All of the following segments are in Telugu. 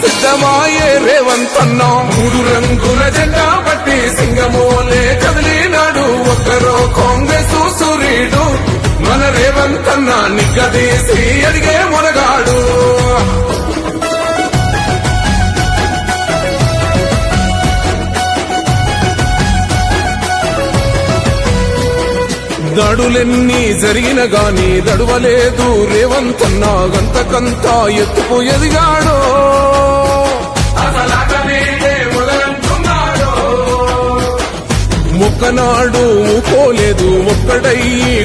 సిద్ధమాయే రేవంతన్నా మూడు రంగుల జెండా పట్టి సింగమోలే కదిలినాడు. ఒక్కరో కాంగ్రెస్ సూర్యుడు మన రేవంతన్నా నిగ్గదీసి అడిగే మొనగాడు. దడులెన్ని జరిగిన గాని దడువలేదు రేవంతన్నా గంతకంతా ఎత్తుకు ఎదిగాడో. ఒకనాడు పోలేదు ఒక్కడై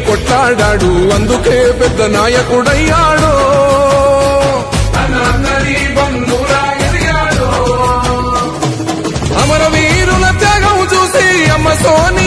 కొట్లాడాడు అందుకే పెద్ద నాయకుడయ్యాడు. అమరవీరుల త్యాగం చూసి అమ్మ సోని